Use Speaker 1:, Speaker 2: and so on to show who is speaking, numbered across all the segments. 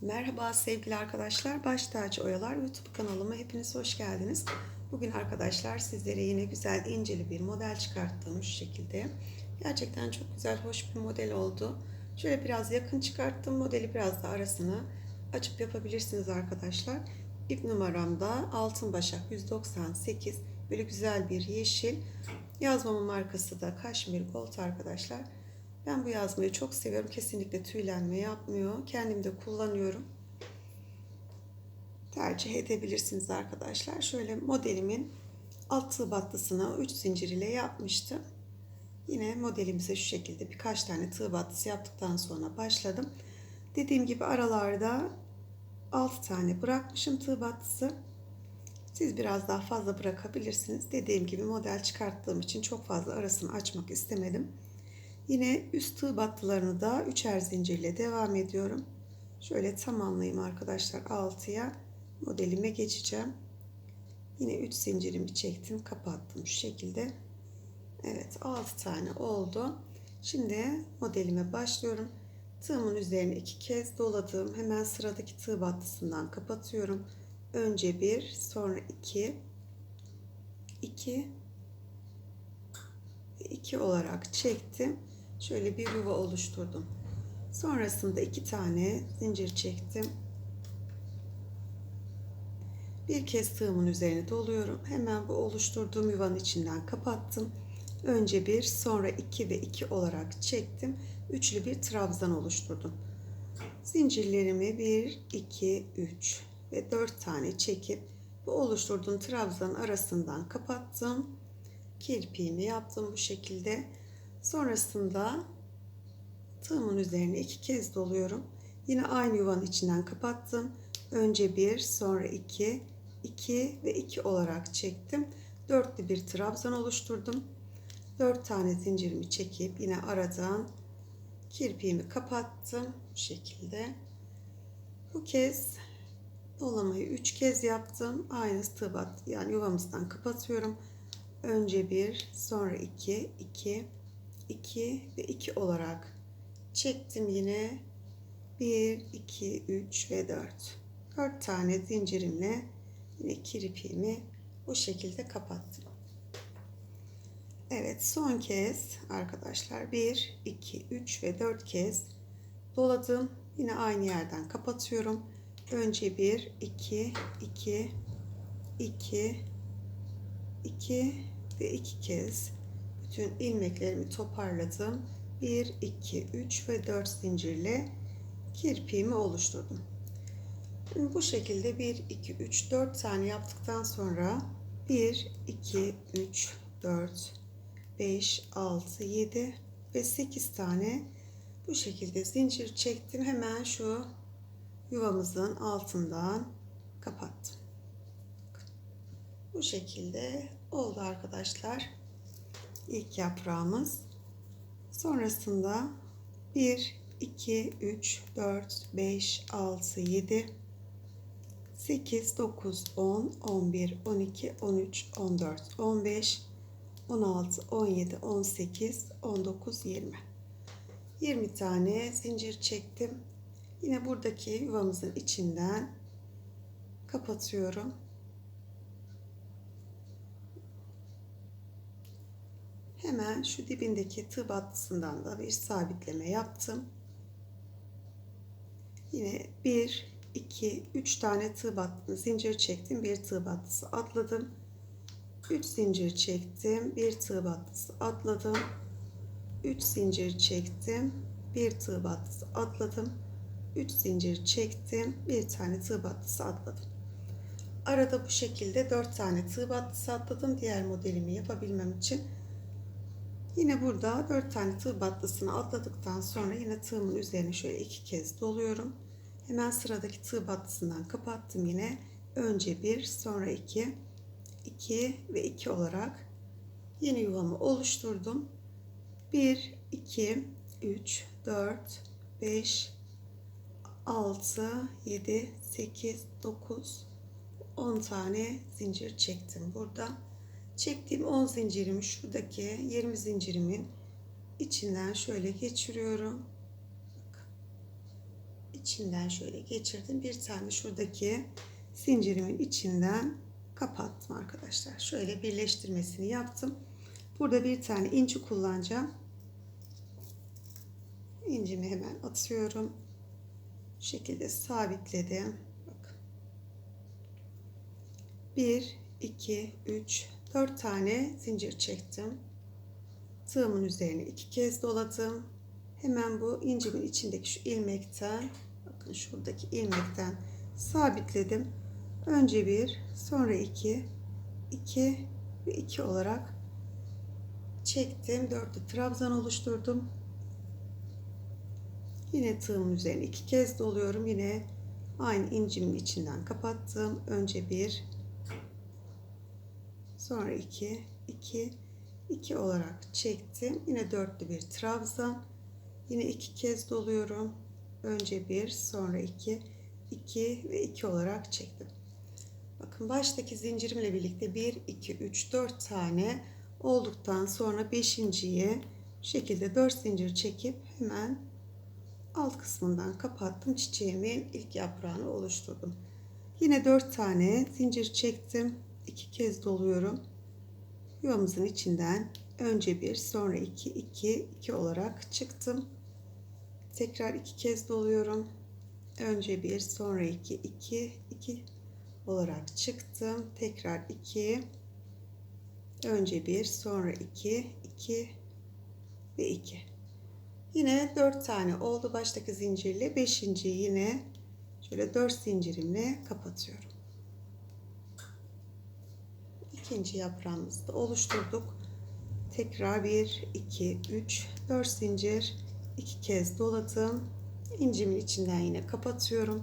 Speaker 1: Merhaba sevgili arkadaşlar, Baş Taç Oyalar YouTube kanalıma hepiniz hoş geldiniz. Bugün arkadaşlar sizlere yine güzel inceli bir model çıkarttım şu şekilde. Gerçekten çok güzel, hoş bir model oldu. Şöyle biraz yakın çıkarttım, modeli biraz da arasını açıp yapabilirsiniz arkadaşlar. İlk numaramda Altın Başak 198, böyle güzel bir yeşil. Yazmamın markası da Kaşmir Gold arkadaşlar. Ben bu yazmayı çok seviyorum. Kesinlikle tüylenme yapmıyor. Kendim de kullanıyorum. Tercih edebilirsiniz arkadaşlar. Şöyle modelimin altı battısına 3 zincir ile yapmıştım. Yine modelimize şu şekilde birkaç tane tığ battısı yaptıktan sonra başladım. Dediğim gibi aralarda 6 tane bırakmışım tığ battısı. Siz biraz daha fazla bırakabilirsiniz. Dediğim gibi model çıkarttığım için çok fazla arasını açmak istemedim. Yine üst tığ battılarını da üçer zincirle devam ediyorum. Şöyle tamamlayayım arkadaşlar 6'ya modelime geçeceğim. Yine 3 zincirimi çektim, kapattım şu şekilde. Evet, 6 tane oldu. Şimdi modelime başlıyorum. Tığımın üzerine iki kez doladım. hemen sıradaki tığ battısından kapatıyorum. Önce bir, sonra iki, iki, iki olarak çektim şöyle bir yuva oluşturdum. Sonrasında iki tane zincir çektim. Bir kez tığımın üzerine doluyorum. Hemen bu oluşturduğum yuvanın içinden kapattım. Önce bir, sonra iki ve iki olarak çektim. Üçlü bir trabzan oluşturdum. Zincirlerimi bir, iki, üç ve dört tane çekip bu oluşturduğum trabzan arasından kapattım. Kirpiğimi yaptım bu şekilde. Sonrasında tığımın üzerine iki kez doluyorum. Yine aynı yuvanın içinden kapattım. Önce bir, sonra iki, iki ve iki olarak çektim. Dörtlü bir trabzan oluşturdum. Dört tane zincirimi çekip yine aradan kirpiğimi kapattım. Bu şekilde. Bu kez dolamayı üç kez yaptım. Aynı tığbat yani yuvamızdan kapatıyorum. Önce bir, sonra iki, iki, 2 ve 2 olarak çektim yine 1 2 3 ve 4 4 tane zincirimle yine kirpiğimi bu şekilde kapattım. Evet son kez arkadaşlar 1 2 3 ve 4 kez doladım. Yine aynı yerden kapatıyorum. Önce 1 2 2 2 2 ve 2 kez bütün ilmeklerimi toparladım. 1, 2, 3 ve 4 zincirle kirpiğimi oluşturdum. Şimdi bu şekilde 1, 2, 3, 4 tane yaptıktan sonra 1, 2, 3, 4, 5, 6, 7 ve 8 tane bu şekilde zincir çektim. Hemen şu yuvamızın altından kapattım. Bu şekilde oldu arkadaşlar ilk yaprağımız. Sonrasında 1, 2, 3, 4, 5, 6, 7, 8, 9, 10, 11, 12, 13, 14, 15, 16, 17, 18, 19, 20. 20 tane zincir çektim. Yine buradaki yuvamızın içinden kapatıyorum. Hemen şu dibindeki tığ battısından da bir sabitleme yaptım. Yine 1, 2, 3 tane tığ battı, zincir çektim. Bir tığ battısı atladım. 3 zincir çektim. Bir tığ battısı atladım. 3 zincir çektim. Bir tığ battısı atladım. 3 zincir çektim. Bir tane tığ battısı atladım. Arada bu şekilde 4 tane tığ battısı atladım. Diğer modelimi yapabilmem için Yine burada 4 tane tığ battısını atladıktan sonra yine tığımın üzerine şöyle iki kez doluyorum. Hemen sıradaki tığ battısından kapattım yine. Önce 1, sonra 2, 2 ve 2 olarak yeni yuvamı oluşturdum. 1, 2, 3, 4, 5, 6, 7, 8, 9, 10 tane zincir çektim burada. Çektiğim 10 zincirimi şuradaki 20 zincirimin içinden şöyle geçiriyorum. İçinden şöyle geçirdim. Bir tane şuradaki zincirimin içinden kapattım arkadaşlar. Şöyle birleştirmesini yaptım. Burada bir tane inci kullanacağım. İncimi hemen atıyorum. Bu şekilde sabitledim. Bak. 1, 2, 3, 4 tane zincir çektim. Tığımın üzerine iki kez doladım. Hemen bu incimin içindeki şu ilmekten bakın şuradaki ilmekten sabitledim. Önce bir, sonra iki, iki ve iki olarak çektim. Dörtlü trabzan oluşturdum. Yine tığımın üzerine iki kez doluyorum. Yine aynı incimin içinden kapattım. Önce bir, Sonra 2, 2, 2 olarak çektim. Yine dörtlü bir trabzan. Yine iki kez doluyorum. Önce bir, sonra iki, iki ve iki olarak çektim. Bakın baştaki zincirimle birlikte bir, iki, üç, dört tane olduktan sonra beşinciyi şekilde dört zincir çekip hemen alt kısmından kapattım. Çiçeğimin ilk yaprağını oluşturdum. Yine dört tane zincir çektim iki kez doluyorum. Yuvamızın içinden önce bir sonra iki iki iki olarak çıktım. Tekrar iki kez doluyorum. Önce bir sonra iki iki iki olarak çıktım. Tekrar iki. Önce bir sonra iki iki ve iki. Yine dört tane oldu. Baştaki zincirle beşinci yine şöyle dört zincirimle kapatıyorum ikinci yaprağımızı oluşturduk. Tekrar 1, 2, 3, 4 zincir, 2 kez doladım. İncimin içinden yine kapatıyorum.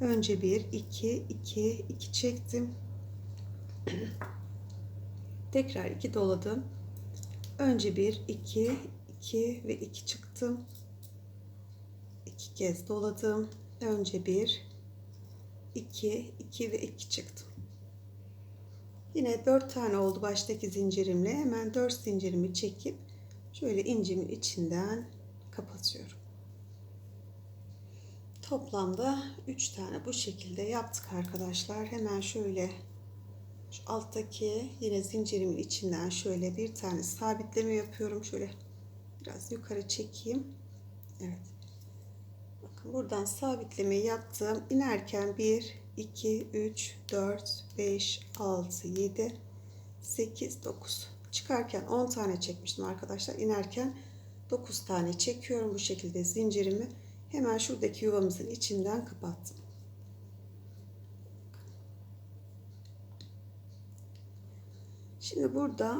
Speaker 1: Önce 1, 2, 2, 2 çektim. Tekrar 2 doladım. Önce 1, 2, 2 ve 2 çıktım. 2 kez doladım. Önce 1, 2, 2 ve 2 çıktım. Yine 4 tane oldu baştaki zincirimle. Hemen 4 zincirimi çekip şöyle incimin içinden kapatıyorum. Toplamda 3 tane bu şekilde yaptık arkadaşlar. Hemen şöyle şu alttaki yine zincirimin içinden şöyle bir tane sabitleme yapıyorum. Şöyle biraz yukarı çekeyim. Evet. Bakın buradan sabitleme yaptım. İnerken bir 2, 3, 4, 5, 6, 7, 8, 9. Çıkarken 10 tane çekmiştim arkadaşlar. İnerken 9 tane çekiyorum bu şekilde zincirimi. Hemen şuradaki yuvamızın içinden kapattım. Şimdi burada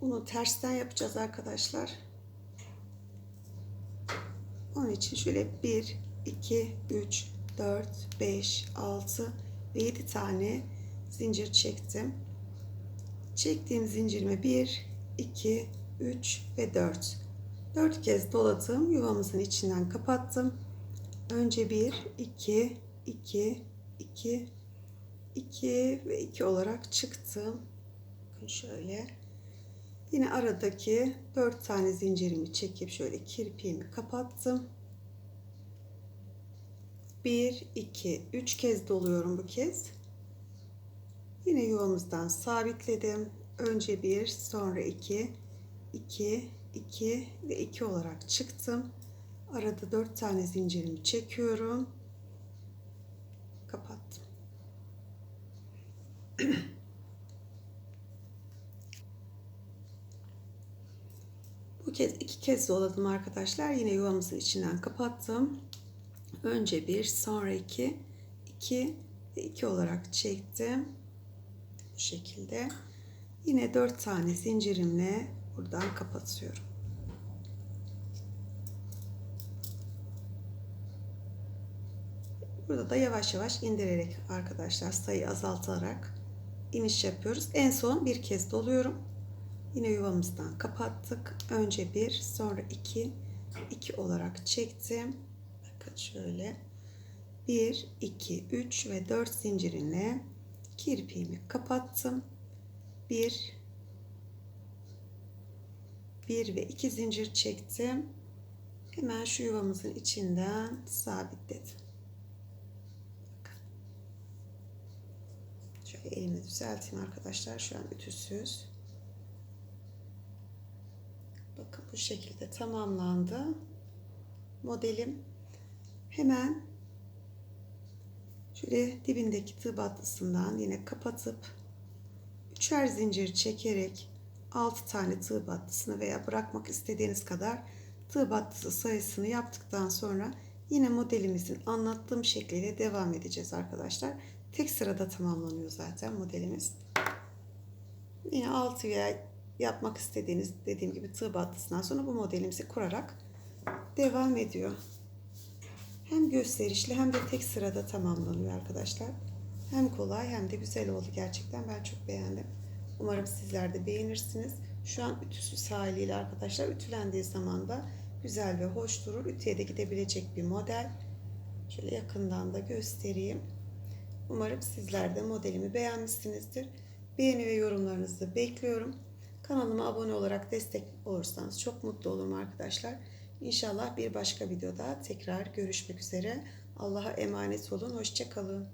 Speaker 1: bunu tersten yapacağız arkadaşlar. Onun için şöyle 1, 2, 3, 4, 5, 6 ve 7 tane zincir çektim. Çektiğim zincirime 1, 2, 3 ve 4. 4 kez doladım yuvamızın içinden kapattım. Önce 1, 2, 2, 2, 2 ve 2 olarak çıktım. Bakın şöyle. Yine aradaki 4 tane zincirimi çekip şöyle kirpiğimi kapattım. 1, 2, 3 kez doluyorum bu kez. Yine yuvamızdan sabitledim. Önce 1, sonra 2, 2, 2 ve 2 olarak çıktım. Arada 4 tane zincirimi çekiyorum. Kapattım. bu kez iki kez doladım arkadaşlar. Yine yuvamızın içinden kapattım. Önce bir, sonra iki, iki ve iki olarak çektim. Bu şekilde. Yine dört tane zincirimle buradan kapatıyorum. Burada da yavaş yavaş indirerek arkadaşlar sayı azaltarak iniş yapıyoruz. En son bir kez doluyorum. Yine yuvamızdan kapattık. Önce bir, sonra iki, iki olarak çektim şöyle 1, 2, 3 ve 4 zincirinle kirpiğimi kapattım. 1, 1 ve 2 zincir çektim. Hemen şu yuvamızın içinden sabitledim. Şöyle elimi düzelteyim arkadaşlar. Şu an ütüsüz. Bakın bu şekilde tamamlandı. Modelim Hemen şöyle dibindeki tığ battısından yine kapatıp üçer zincir çekerek altı tane tığ battısını veya bırakmak istediğiniz kadar tığ battısı sayısını yaptıktan sonra yine modelimizin anlattığım şekliyle devam edeceğiz arkadaşlar. Tek sırada tamamlanıyor zaten modelimiz. Yine 6 veya yapmak istediğiniz dediğim gibi tığ battısından sonra bu modelimizi kurarak devam ediyor. Hem gösterişli hem de tek sırada tamamlanıyor arkadaşlar. Hem kolay hem de güzel oldu gerçekten. Ben çok beğendim. Umarım sizler de beğenirsiniz. Şu an ütüsüz haliyle arkadaşlar ütülendiği zaman da güzel ve hoş durur. Ütüye de gidebilecek bir model. Şöyle yakından da göstereyim. Umarım sizler de modelimi beğenmişsinizdir. Beğeni ve yorumlarınızı bekliyorum. Kanalıma abone olarak destek olursanız çok mutlu olurum arkadaşlar. İnşallah bir başka videoda tekrar görüşmek üzere. Allah'a emanet olun. Hoşça kalın.